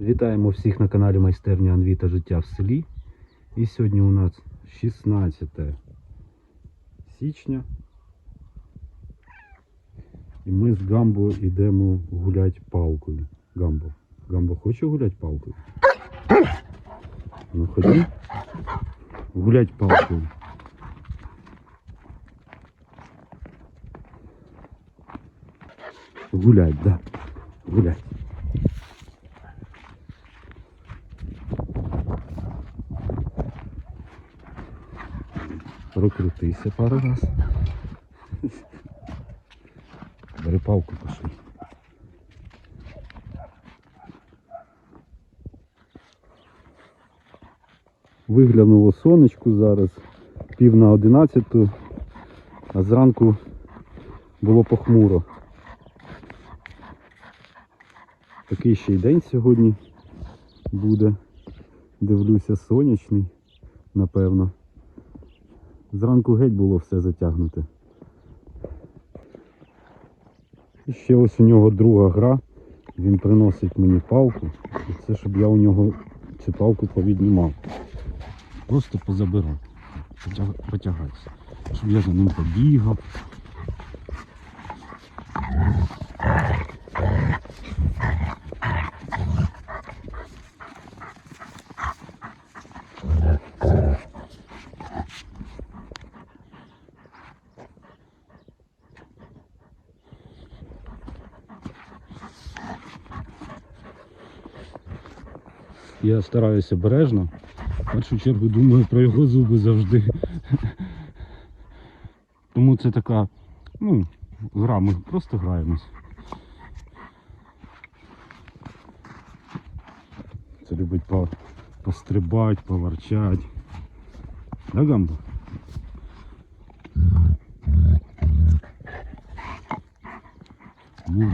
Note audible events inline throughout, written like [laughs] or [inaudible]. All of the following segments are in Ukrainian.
Вітаємо всіх на каналі Майстерня Анві та життя в селі. І сьогодні у нас 16 січня. І ми з Гамбо йдемо гуляти палкою. Гамбо. Гамбо хоче гуляти палкою? Ну ході. Гулять палкою. Гулять, да. Гулять. Прокрутися пару раз. Бери палку пошли. Виглянуло сонечку зараз, пів на одинадцяту, а зранку було похмуро. Такий ще й день сьогодні буде. Дивлюся, сонячний, напевно. Зранку геть було все затягнуте. І ще ось у нього друга гра. Він приносить мені палку. І це щоб я у нього цю палку повіднімав. Просто позабирав. Потягайся. Щоб я за ним побігав. Я стараюся обережно. В першу чергу думаю про його зуби завжди. Тому це така, ну, гра, ми просто граємось. Це любить по, пострибати, поворчати. Да, Гамбо? Ну,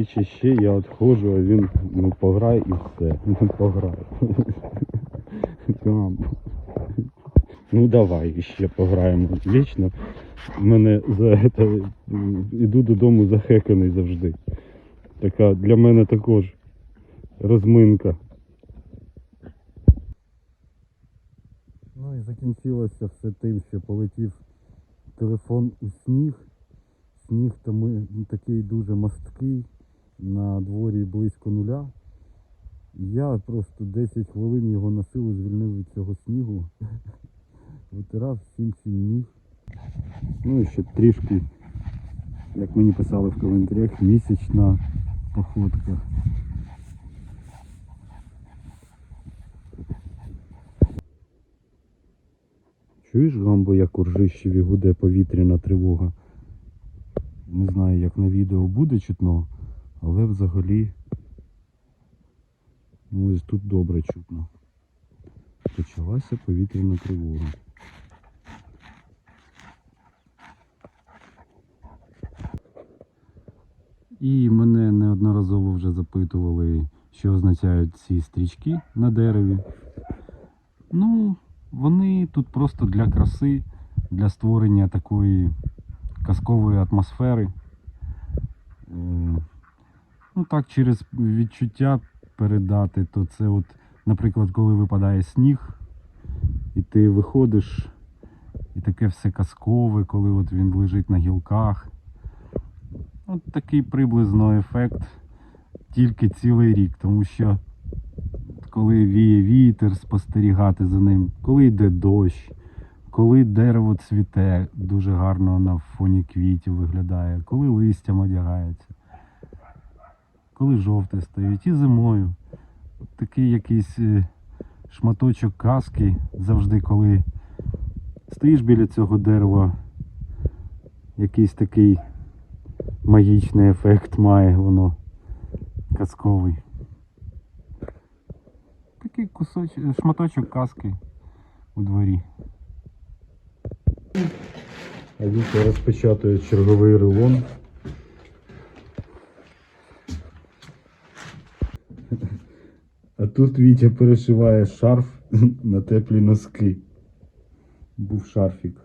І чи ще я відходжу, а він ну пограй і все. [laughs] Ну пограй. Ну давай ще пограємо. Вічно мене за це іду додому захеканий завжди. Така для мене також розминка. Ну і закінчилося все тим, що полетів телефон у сніг. Сніг тому такий дуже масткий, на дворі близько нуля. Я просто 10 хвилин його на силу звільнив від цього снігу. [laughs] Витирав всім чим міг. Ну і ще трішки, як мені писали в коментарях, місячна походка. Чуєш, Гамбо, як у Ржищеві гуде повітряна тривога? Не знаю, як на відео буде чутно, але взагалі ну, ось тут добре чутно. Почалася повітряна тривога. І мене неодноразово вже запитували, що означають ці стрічки на дереві. Ну, вони тут просто для краси, для створення такої казкової атмосфери. Ну так, через відчуття передати, то це от, наприклад, коли випадає сніг, і ти виходиш, і таке все казкове, коли от він лежить на гілках. От такий приблизно ефект тільки цілий рік, тому що коли віє вітер, спостерігати за ним, коли йде дощ, коли дерево цвіте, дуже гарно на фоні квітів виглядає, коли листям одягається, коли жовте стоїть, і зимою. От такий якийсь е, шматочок казки завжди, коли стоїш біля цього дерева, якийсь такий магічний ефект має воно казковий. Такий кусочок, шматочок казки у дворі. А Вітя розпечатує черговий рулон. А тут Вітя перешиває шарф [laughs] на теплі носки. Був шарфік.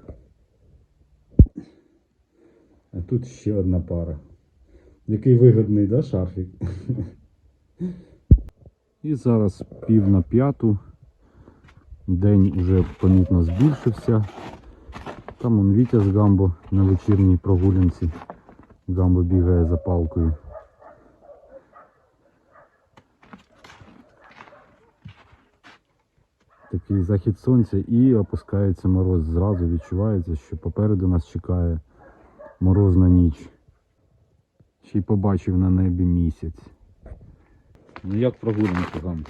А тут ще одна пара. Який вигодний, да, шарфік? [laughs] І зараз пів на п'яту. День уже помітно збільшився. Там он Вітя з Гамбо на вечірній прогулянці. Гамбо бігає за палкою. Такий захід сонця і опускається мороз. Зразу відчувається, що попереду нас чекає морозна ніч. Ще й побачив на небі місяць. Ну як прогулянка Гамбо?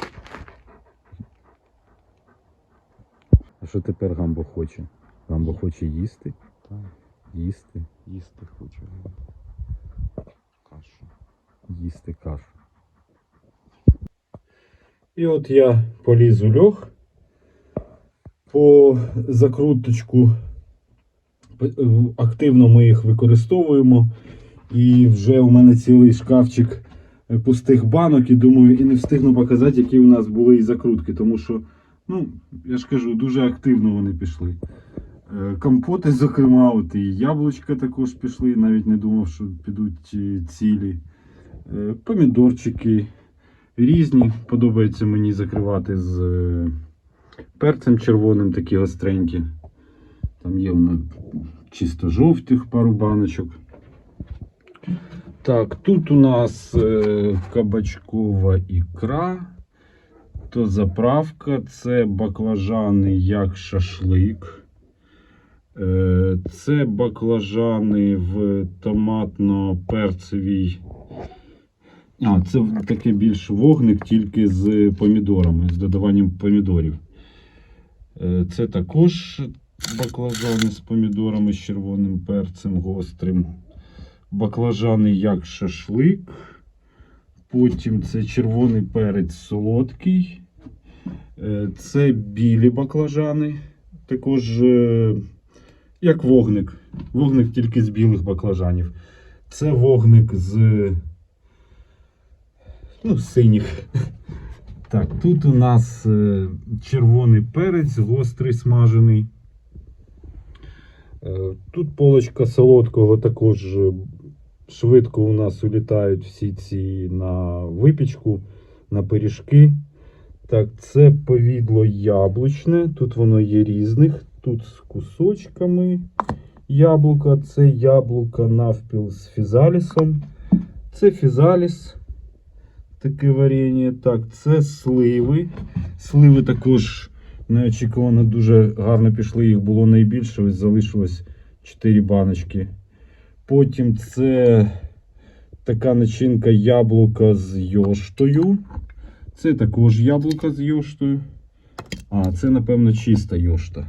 А що тепер Гамбо хоче? Гамбо хоче їсти? Так, Їсти, їсти хочу. Кашу. їсти кашу. І от я поліз у льох по закруточку. Е, Активно ми їх використовуємо. І вже у мене цілий шкафчик е, пустих банок. І думаю, і не встигну показати, які у нас були і закрутки. Тому що, ну, я ж кажу, дуже активно вони пішли. Е, Компоти, зокрема, от і яблучка також пішли, навіть не думав, що підуть цілі. Помідорчики різні. Подобається мені закривати з перцем червоним, такі гостренькі. Там є воно чисто жовтих пару баночок. Так, тут у нас е, кабачкова ікра. То заправка, це баклажани як шашлик. Е, Це баклажани в томатно-перцевій. А, це таке більш вогник, тільки з помідорами, з додаванням помідорів. Е, Це також баклажани з помідорами, з червоним перцем гострим. Баклажани як шашлик. Потім це червоний перець солодкий. Е, Це білі баклажани. Також е, як вогник. Вогник тільки з білих баклажанів. Це вогник з ну, синіх. Так, тут у нас е, червоний перець, гострий смажений. Е, Тут полочка солодкого також е, швидко у нас улітають всі ці на випічку, на пиріжки. Так, це повідло яблучне. Тут воно є різних. Тут з кусочками яблука. Це яблука навпіл з фізалісом. Це фізаліс. Таке варення. Так, це сливи. Сливи також неочікувано дуже гарно пішли. Їх було найбільше. Ось залишилось 4 баночки. Потім це така начинка яблука з йоштою. Це також яблука з йоштою. А, це, напевно, чиста йошта.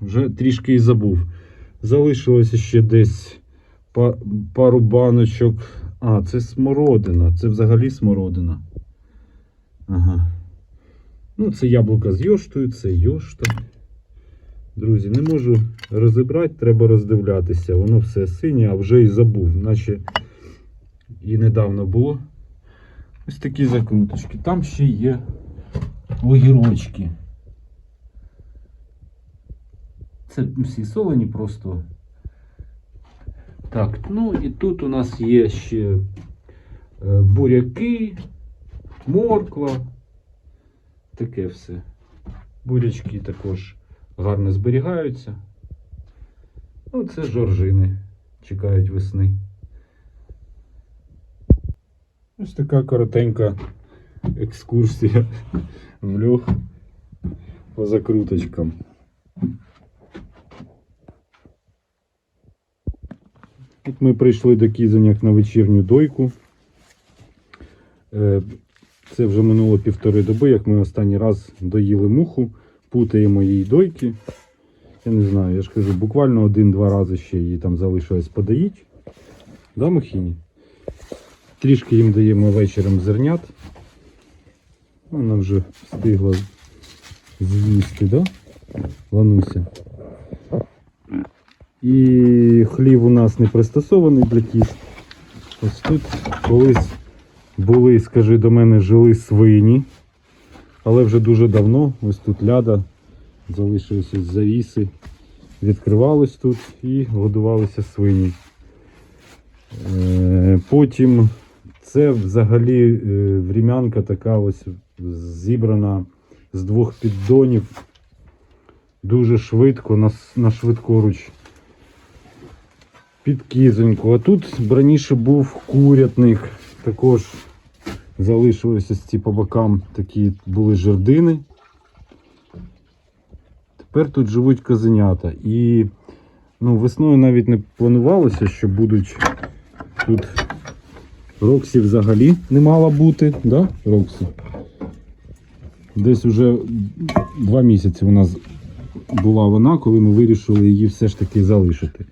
Вже трішки і забув. Залишилося ще десь пару баночок. А, це смородина. Це взагалі смородина. Ага. Ну, це яблука з йоштою, це йошта. Друзі, не можу розібрати, треба роздивлятися. Воно все синє, а вже і забув, наче і недавно було. Ось такі закруточки. Там ще є огірочки. Це всі солені просто. Так, ну і тут у нас є ще е, буряки, морква. Таке все. Бурячки також гарно зберігаються. Ну, це жоржини. Чекають весни. Ось така коротенька екскурсія [laughs] в льох по закруточкам. От ми прийшли до кізанях на вечірню дойку. Е, Це вже минуло півтори доби, як ми останній раз доїли муху, путаємо їй дойки. Я не знаю, я ж кажу, буквально один-два рази ще її там залишилось подоїть. Да, Мухіні? Трішки їм даємо вечором зернят. Вона вже встигла з'їсти, да? Лануся. І хлів у нас не пристосований для кіз. Ось тут колись були, скажи до мене, жили свині. Але вже дуже давно, ось тут ляда, залишилися завіси, відкривались тут і годувалися свині. Е, Потім це взагалі е, врем'янка така ось зібрана з двох піддонів. Дуже швидко, на швидкоруч. Під кізоньку. А тут раніше був курятник. Також залишилися ці по бокам такі були жердини. Тепер тут живуть козенята. І ну, весною навіть не планувалося, що будуть тут Роксі взагалі не мала бути, да, Роксі? Десь уже два місяці у нас була вона, коли ми вирішили її все ж таки залишити.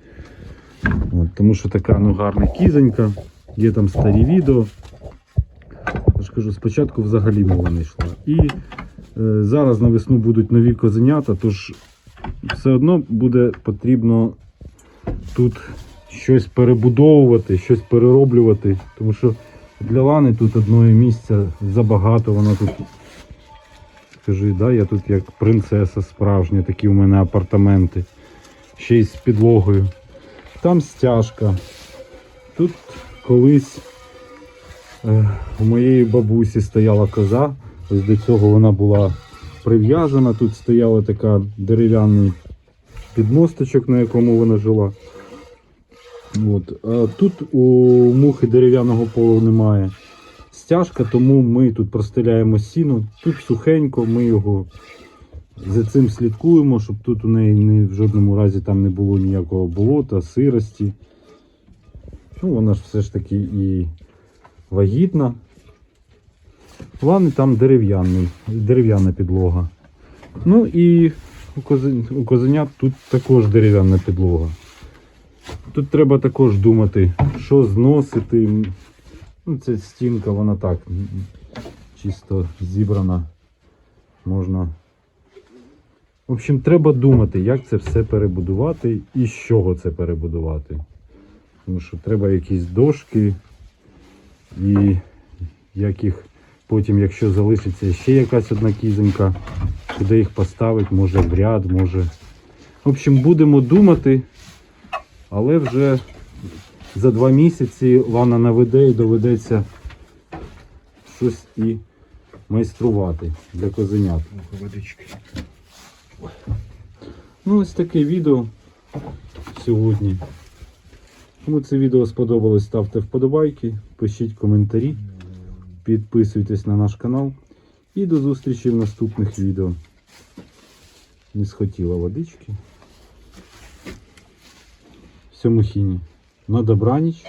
От, тому що така ну, гарна кізонька, є там старі відео. Я ж кажу, спочатку взагалі мова не йшла. І е, зараз на весну будуть нові козенята, тож все одно буде потрібно тут щось перебудовувати, щось перероблювати. Тому що для Лани тут одного місця забагато, вона тут. Скажи, да, я тут як принцеса справжня, такі у мене апартаменти. Ще й з підлогою. Там стяжка. Тут колись е, у моєї бабусі стояла коза. Ось до цього вона була прив'язана. Тут стояла така дерев'яний підмосточок, на якому вона жила. От. А тут у мухи дерев'яного полу немає. Стяжка, тому ми тут простеляємо сіно. Тут сухенько, ми його за цим слідкуємо, щоб тут у неї ні, в жодному разі там не було ніякого болота, сирості. Ну, вона ж все ж таки і вагітна. Плани там дерев'яний, дерев'яна підлога. Ну і у козенят тут також дерев'яна підлога. Тут треба також думати, що зносити. Ну, це стінка, вона так чисто зібрана. Можна. В общем, треба думати, як це все перебудувати і з чого це перебудувати. Тому що треба якісь дошки, і як їх потім, якщо залишиться ще якась одна кізонька, куди їх поставити, може в ряд, може. В общем, будемо думати, але вже за два місяці Лана наведе і доведеться щось і майструвати для козенят. Водички. Ну, ось таке відео сьогодні. Кому це відео сподобалось, ставте вподобайки, пишіть коментарі, підписуйтесь на наш канал і до зустрічі в наступних відео. Не схотіла водички. Всьому хіні. На добраніч.